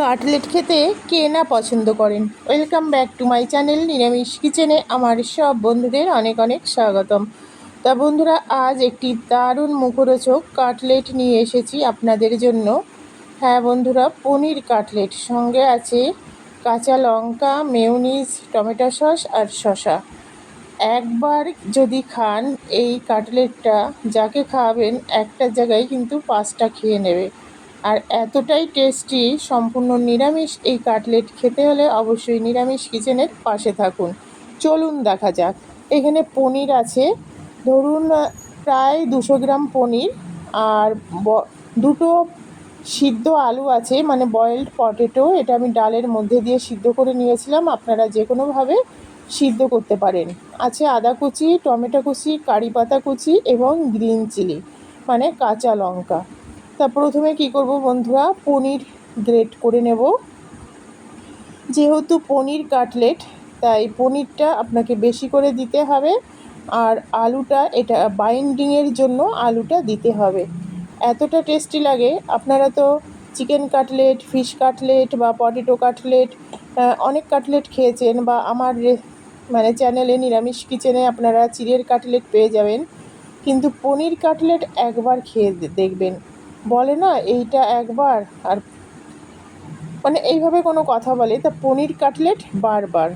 Cutlet খেতে কে না পছন্দ করেন? Welcome back to my channel নিরামিষ কিচেনে আমার সব বন্ধুদের অনেক অনেক স্বাগতম। তা বন্ধুরা, আজ একটি দারুণ মুখরোচক কাটলেট নিয়ে এসেছি আপনাদের জন্য। হ্যাঁ বন্ধুরা, পনির কাটলেট, সঙ্গে আছে কাঁচা লঙ্কা, মেয়োনিজ, টমেটো সস আর শসা। একবার যদি খান এই কাটলেটটা, যাকে খাওয়াবেন একটা জায়গায় কিন্তু পাঁচটা খেয়ে নেবে। আর এতটাই টেস্টি সম্পূর্ণ নিরামিষ এই কাটলেট খেতে হলে অবশ্যই নিরামিষ কিচেনের পাশে থাকুন। চলুন দেখা যাক। এখানে পনির আছে। ধরুন প্রায় দুশো গ্রাম পনির আর দুটো সিদ্ধ আলু আছে মানে বয়েলড পটেটো এটা আমি ডালের মধ্যে দিয়ে সিদ্ধ করে নিয়েছিলাম। আপনারা যে কোনোভাবে সিদ্ধ করতে পারেন। আছে আদা কুচি, টমেটো কুচি, কারি পাতা কুচি এবং গ্রিন চিলি মানে কাঁচা লঙ্কা। তা প্রথমে কি করব বন্ধুরা? পনির গ্রেট করে নেব। যেহেতু পনির কাটলেট, তাই পনিরটা আপনাকে বেশি করে দিতে হবে। আর আলুটা, এটা বাইন্ডিংয়ের জন্য আলুটা দিতে হবে। এতটা টেস্টি লাগে। আপনারা তো চিকেন কাটলেট, ফিশ কাটলেট বা পটেটো কাটলেট অনেক কাটলেট খেয়েছেন বা আমার মানে চ্যানেলে নিরামিষ কিচেনে আপনারা চিড়ের কাটলেট পেয়ে যাবেন। কিন্তু পনির কাটলেট একবার খেয়ে দেখবেন। বলে না, এইটা একবার। আর মানে এইভাবে কোনো কথা বলে। তা পনির কাটলেট বারবার।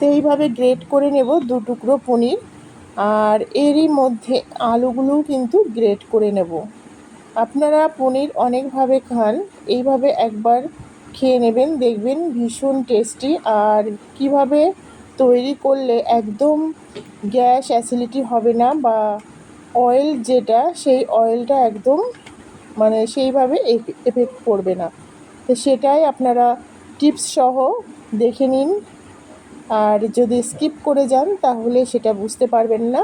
তো এইভাবে গ্রেট করে নেব দু টুকরো পনির। আর এরই মধ্যে আলুগুলোও কিন্তু গ্রেট করে নেব। আপনারা পনির অনেকভাবে খান, এইভাবে একবার খেয়ে নেবেন, দেখবেন ভীষণ টেস্টি। আর কীভাবে তৈরি করলে একদম গ্যাস অ্যাসিডিটি হবে না বা অয়েল যেটা, সেই অয়েলটা একদম মানে সেইভাবে এফেক্ট করবে না। তো সেটাই আপনারা টিপস সহ দেখে নিন। আর যদি স্কিপ করে যান, তাহলে সেটা বুঝতে পারবেন না।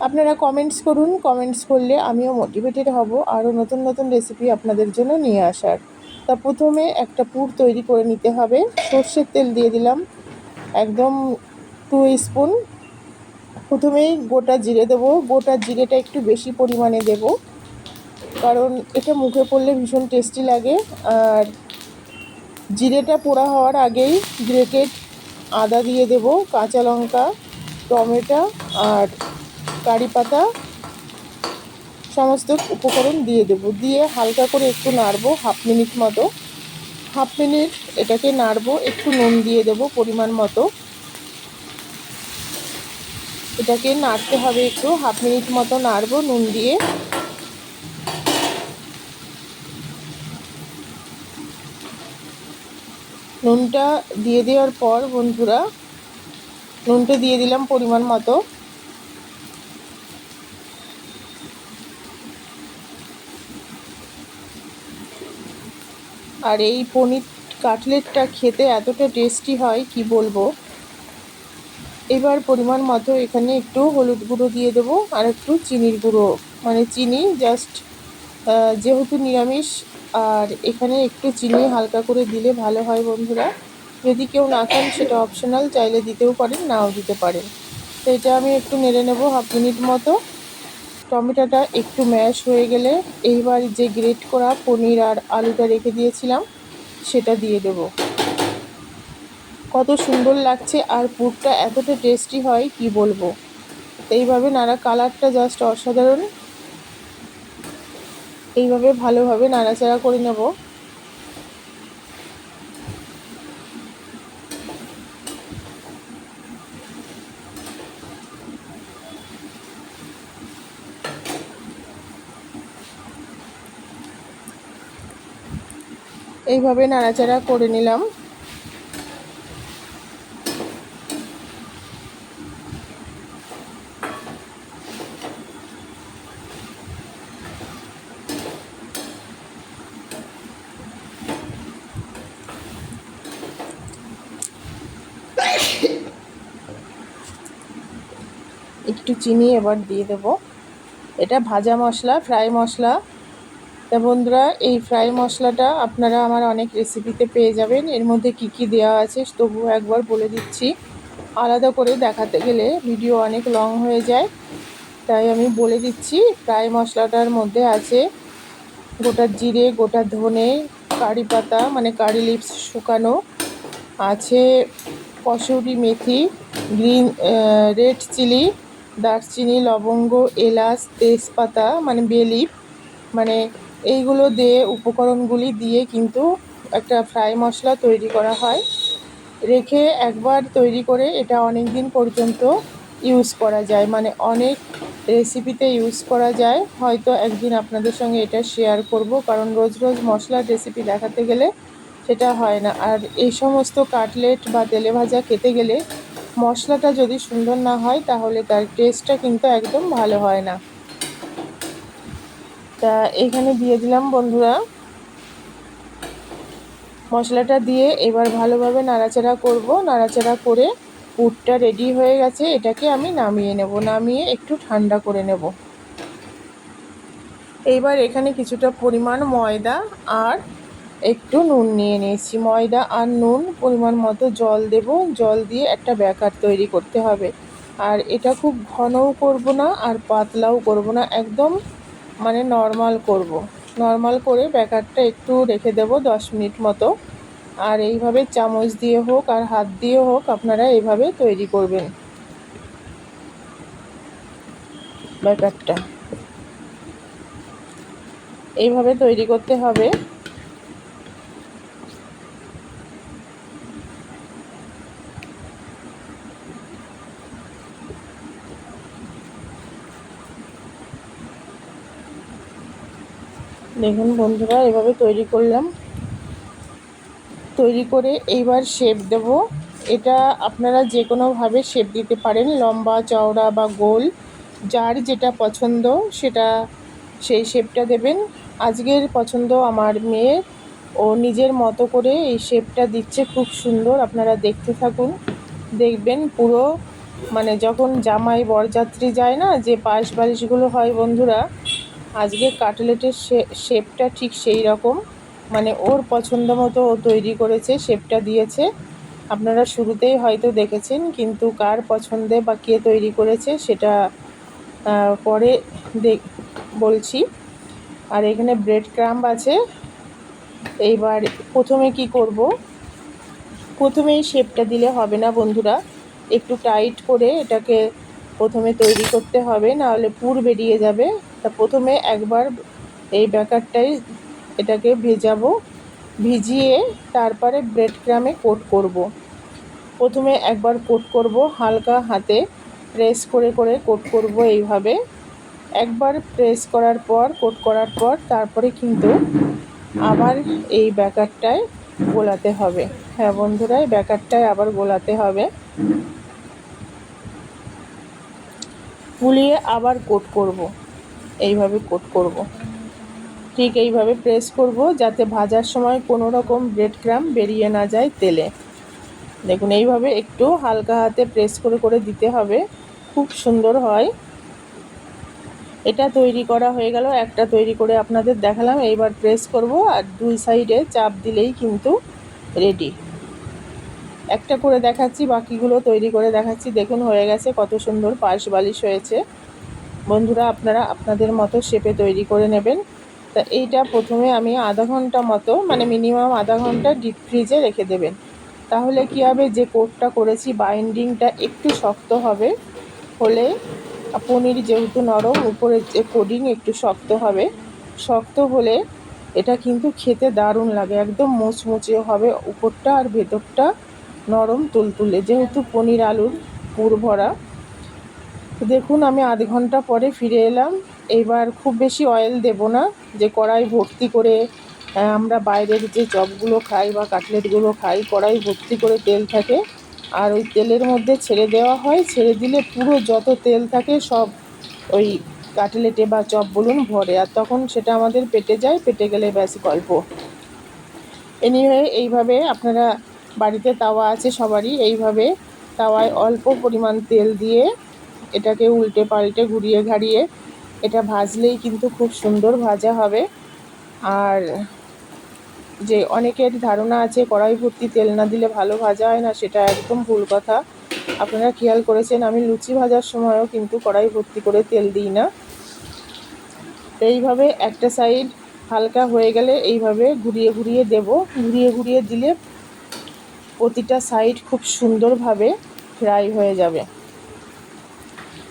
আপনারা কমেন্টস করুন। কমেন্টস করলে আমিও মোটিভেটেড হব আরও নতুন নতুন রেসিপি আপনাদের জন্য নিয়ে আসার। তা প্রথমে একটা পুর তৈরি করে নিতে হবে। সর্ষের তেল দিয়ে দিলাম। একদম টু স্পুন প্রথমেই গোটা জিরে দেবো। গোটা জিরেটা একটু বেশি পরিমাণে দেব। কারণ এটা মুখে পড়লে ভীষণ টেস্টি লাগে। আর জিরেটা পোড়া হওয়ার আগেই গ্রেটেড আদা দিয়ে দেব, কাঁচা লঙ্কা, টমেটো আর কারি পাতা। সমস্ত উপকরণ দিয়ে দেব। দিয়ে হালকা করে একটু নাড়বো, হাফ মিনিট মতো। হাফ মিনিট এটাকে নাড়বো, একটু নুন দিয়ে দেব পরিমাণ মতো। এটাকে নাড়তে হবে একটু, হাফ মিনিট মতো নাড়বো নুন দিয়ে। নুনটা দিয়ে দেওয়ার পর বন্ধুরা, নুনটা দিয়ে দিলাম পরিমাণ মতো। আর এই পনির কাটলেটটা খেতে এতটা টেস্টি হয়, কি বলব? এবার পরিমাণ মতো এখানে একটু হলুদ গুঁড়ো দিয়ে দেবো আর একটু চিনির গুঁড়ো। মানে চিনি জাস্ট যেহেতু নিরামিষ, আর এখানে একটু চিনি হালকা করে দিলে ভালো হয় বন্ধুরা। যদি কেউ না খান সেটা অপশনাল চাইলে দিতেও পারেন, নাও দিতে পারেন। তো এটা আমি একটু নেড়ে নেব হাফ মিনিট মতো। টমেটোটা একটু ম্যাশ হয়ে গেলে এইবার যে গ্রেট করা পনির আর আলুটা রেখে দিয়েছিলাম, সেটা দিয়ে দেব। কত সুন্দর লাগছে আর পুরটা এতটা টেস্টি হয়, কি বলব? এইভাবে নাড়া কালারটা জাস্ট অসাধারণ। এইভাবে ভালোভাবে নাড়াচাড়া করে নেব। এইভাবে নাড়াচাড়া করে নিলাম একটু চিনি এবার দিয়ে দেব। এটা ভাজা মশলা ফ্রাই মশলা। তা বন্ধুরা, এই ফ্রাই মশলাটা আপনারা আমার অনেক রেসিপিতে পেয়ে যাবেন। এর মধ্যে কি কি দেওয়া আছে তবুও একবার বলে দিচ্ছি। আলাদা করে দেখাতে গেলে ভিডিও অনেক লং হয়ে যায়। তাই আমি বলে দিচ্ছি ফ্রাই মশলাটার মধ্যে আছে গোটা জিরে, গোটা ধনে, কারি পাতা মানে কারি লিভস শুকানো। আছে কসুরি মেথি গ্রিন রেড চিলি দারচিনি, লবঙ্গ, এলাচ, তেজপাতা মানে বেলিপ মানে এইগুলো দিয়ে উপকরণগুলি দিয়ে কিন্তু একটা ফ্রাই মশলা তৈরি করা হয়। রেখে একবার তৈরি করে এটা অনেক দিন পর্যন্ত ইউজ করা যায়। মানে অনেক রেসিপিতে ইউজ করা যায়। হয়তো একদিন আপনাদের সঙ্গে এটা শেয়ার করব, কারণ রোজ রোজ মশলার রেসিপি দেখাতে গেলে সেটা হয় না। আর এই সমস্ত কাটলেট বা তেলে ভাজা খেতে গেলে মশলাটা যদি সুন্দর না হয়, তাহলে তার টেস্টটা কিন্তু একদম ভালো হয় না। তা এখানে দিয়ে দিলাম বন্ধুরা। মশলাটা দিয়ে এবার ভালোভাবে নাড়াচাড়া করব। নাড়াচাড়া করে পুরটা রেডি হয়ে গেছে। এটাকে আমি নামিয়ে নেব। নামিয়ে একটু ঠান্ডা করে নেব। এইবার এখানে কিছুটা পরিমাণ ময়দা আর একটু নুন নিয়ে নিয়েছি, ময়দা আর নুন পরিমাণ মতো জল দেব। জল দিয়ে একটা ব্যাকার তৈরি করতে হবে। আর এটা খুব ঘনও করব না আর পাতলাও করব না, একদম মানে নর্মাল করব। নর্মাল করে ব্যাকারটা একটু রেখে দেব দশ মিনিট মতো। আর এইভাবে চামচ দিয়ে হোক আর হাত দিয়ে হোক আপনারা এইভাবে তৈরি করবেন। ব্যাকারটা এইভাবে তৈরি করতে হবে। দেখুন বন্ধুরা, এভাবে তৈরি করলাম। তৈরি করে এইবার শেপ দেব। এটা আপনারা যে কোনোভাবে শেপ দিতে পারেন, লম্বা, চওড়া বা গোল, যার যেটা পছন্দ সেটা সেই শেপটা দেবেন। আজকের পছন্দ আমার মেয়ের ও নিজের মতো করে এই শেপটা দিচ্ছে, খুব সুন্দর, আপনারা দেখতে থাকুন। দেখবেন পুরো মানে যখন জামাই বরযাত্রী যায় না, যে পায়েস বালিশগুলো হয় বন্ধুরা আজকে কাটলেটের শেপটা ঠিক সেই রকম। মানে ওর পছন্দ মতো ও তৈরি করেছে, শেপটা দিয়েছে। আপনারা শুরুতেই হয়তো দেখেছেন, কিন্তু কার পছন্দে বা কে তৈরি করেছে সেটা পরে বলছি। আর এখানে ব্রেড ক্রাম্ব আছে। এইবার প্রথমে কি করব? প্রথমেই শেপটা দিলে হবে না বন্ধুরা। একটু টাইট করে এটাকে প্রথমে তৈরি করতে হবে, নাহলে পুর বেরিয়ে যাবে। তা প্রথমে একবার এই ব্যাকারটাই এটাকে ভেজাবো, ভিজিয়ে তারপরে ব্রেড ক্রামে কোট করব। প্রথমে একবার কোট করব, হালকা হাতে প্রেস করে করে কোট করব এইভাবে। একবার প্রেস করার পর কোট করার পর তারপরে কিন্তু আবার এই ব্যাকারটায় গোলাতে হবে। হ্যাঁ বন্ধুরা, এই ব্যাকারটায় আবার গোলাতে হবে। ফুলিয়ে আবার কোট করব। এইভাবে কোট করব। ঠিক এইভাবে প্রেস করব যাতে ভাজার সময় কোনো রকম ব্রেড ক্রাম বেরিয়ে না যায় তেলে। দেখুন, এইভাবে একটু হালকা হাতে প্রেস করে করে দিতে হবে। খুব সুন্দর হয়। এটা তৈরি করা হয়ে গেল, একটা তৈরি করে আপনাদের দেখালাম। এইবার প্রেস করব আর দুই সাইডে চাপ দিলেই কিন্তু রেডি। একটা করে দেখাচ্ছি, বাকিগুলো তৈরি করে দেখাচ্ছি। দেখুন, হয়ে গেছে, কত সুন্দর পাশ বালিশ হয়েছে। বন্ধুরা, আপনারা আপনাদের মতো শেপে তৈরি করে নেবেন। তা এইটা প্রথমে আমি আধা ঘণ্টা মতো মানে মিনিমাম আধা ঘণ্টা ডিপ ফ্রিজে রেখে দেবেন। তাহলে কি হবে? যে কোটটা করেছি বাইন্ডিংটা একটু শক্ত হবে। হলে পনির যেহেতু নরম, উপরে যে কোডিং একটু শক্ত হবে। শক্ত হলে এটা কিন্তু খেতে দারুণ লাগে, একদম মুচমুচে হবে। উপরটা আর ভেতরটা নরম তুলতুলে, যেহেতু পনির আলুর পুর ভরা। দেখুন, আমি আধ ঘণ্টা পরে ফিরে এলাম। এইবার খুব বেশি অয়েল দেব না, যে কড়াই ভর্তি করে আমরা বাইরের যে চপগুলো খাই বা কাটলেটগুলো খাই, কড়াই ভর্তি করে তেল থাকে। আর ওই তেলের মধ্যে ছেড়ে দেওয়া হয়, ছেড়ে দিলে পুরো যত তেল থাকে সব ওই কাটলেটে বা চপ বলুন ভরে। আর তখন সেটা আমাদের পেটে যায়, পেটে গেলে ব্যাস গল্প। এনিওয়ে এইভাবে আপনারা বাড়িতে তাওয়া আছে সবারই। এইভাবে তাওয়ায় অল্প পরিমাণ তেল দিয়ে এটাকে উল্টে পাল্টে ঘুরিয়ে ঘাড়িয়ে এটা ভাজলেই কিন্তু খুব সুন্দর ভাজা হবে। আর যে অনেকের ধারণা আছে কড়াই ভর্তি তেল না দিলে ভালো ভাজা হয় না, সেটা একদম ভুল কথা। আপনারা খেয়াল করেছেন, আমি লুচি ভাজার সময়ও কিন্তু কড়াই ভর্তি করে তেল দিই না। এইভাবে একটা সাইড হালকা হয়ে গেলে এইভাবে ঘুরিয়ে ঘুরিয়ে দেব। ঘুরিয়ে ঘুরিয়ে দিলে প্রতিটা সাইড খুব সুন্দরভাবে ফ্রাই হয়ে যাবে।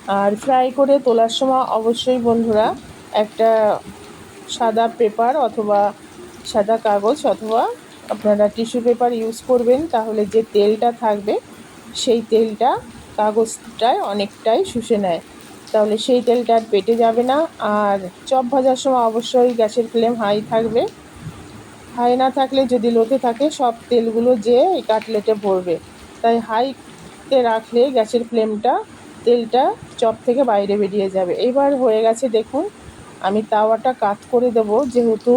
আর ফ্রাই করে তোলার সময় অবশ্যই বন্ধুরা একটা সাদা পেপার অথবা সাদা কাগজ অথবা আপনারা টিস্যু পেপার ইউজ করবেন তাহলে যে তেলটা থাকবে, সেই তেলটা কাগজটায় অনেকটাই শুষে নেয়। তাহলে সেই তেলটা আর পেটে যাবে না। আর চপ ভাজার সময় অবশ্যই গ্যাসের ফ্লেম হাই থাকবে। হাই না থাকলে যদি লোতে থাকে, সব তেলগুলো যে কাটলেটে ভরবে। তাই হাইতে রাখলে গ্যাসের ফ্লেমটা তেলটা চপ থেকে বাইরে বেরিয়ে যাবে। এবার হয়ে গেছে, দেখুন, আমি তাওয়াটা কাত করে দেব, যেহেতু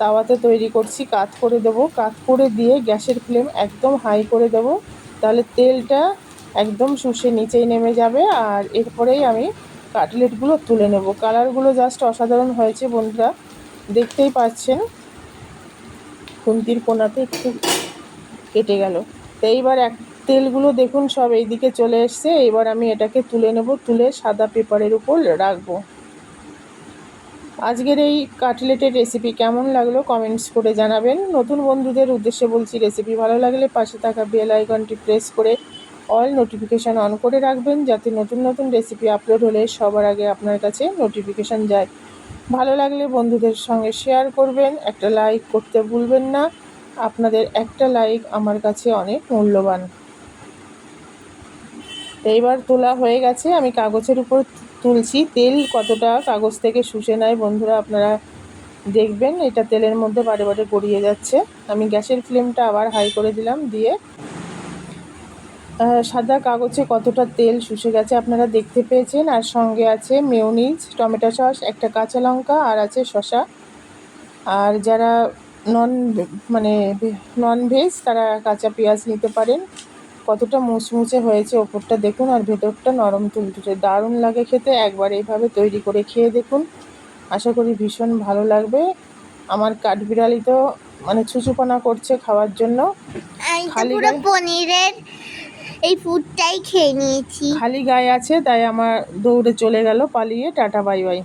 তাওয়াতে তৈরি করছি, কাত করে দেব। কাত করে দিয়ে গ্যাসের ফ্লেম একদম হাই করে দেব, তাহলে তেলটা একদম শুষে নিচেই নেমে যাবে, আর এরপরেই আমি কাটলেটগুলো তুলে নেব। কালারগুলো জাস্ট অসাধারণ হয়েছে, বন্ধুরা, দেখতেই পাচ্ছেন। খুন্তির কোনাতে একটু কেটে গেল। তো এইবার এক তেলগুলো দেখুন, সব এইদিকে চলে এসছে। এবার আমি এটাকে তুলে নেব, তুলে সাদা পেপারের উপর রাখব। আজকের এই কাটলেটের রেসিপি কেমন লাগল কমেন্টস করে জানাবেন। নতুন বন্ধুদের উদ্দেশ্যে বলছি রেসিপি ভালো লাগলে পাশে থাকা বেল আইকনটি প্রেস করে অল নোটিফিকেশান অন করে রাখবেন, যাতে নতুন নতুন রেসিপি আপলোড হলে সবার আগে আপনার কাছে নোটিফিকেশান যায়। ভালো লাগলে বন্ধুদের সঙ্গে শেয়ার করবেন, একটা লাইক করতে ভুলবেন না। আপনাদের একটা লাইক আমার কাছে অনেক মূল্যবান। এইবার তোলা হয়ে গেছে, আমি কাগজের উপর তুলছি। তেল কতটা কাগজ থেকে শুষে নেয় বন্ধুরা আপনারা দেখবেন, এটা তেলের মধ্যে বারে বারে গড়িয়ে যাচ্ছে। আমি গ্যাসের ফ্লেমটা আবার হাই করে দিলাম দিয়ে সাদা কাগজে কতটা তেল শুষে গেছে আপনারা দেখতে পেয়েছেন। আর সঙ্গে আছে মেয়নিজ, টমেটো সস, একটা কাঁচা লঙ্কা, আর আছে শসা। আর যারা নন মানে নন ভেজ তারা কাঁচা পেঁয়াজ নিতে পারেন। কতটা মুচমুচে হয়েছে ওপরটা দেখুন আর ভেতরটা নরম তুলতুলে। দারুণ লাগে খেতে একবার এইভাবে তৈরি করে খেয়ে দেখুন। আশা করি ভীষণ ভালো লাগবে। আমার কাঠবিড়ালি তো মানে ছুচুপনা করছে খাওয়ার জন্য। খালি পনিরের এই ফুডটাই খেয়ে নিয়েছি। খালি গায়ে আছে তাই আমার দৌড়ে চলে গেল পালিয়ে। Tata bye bye.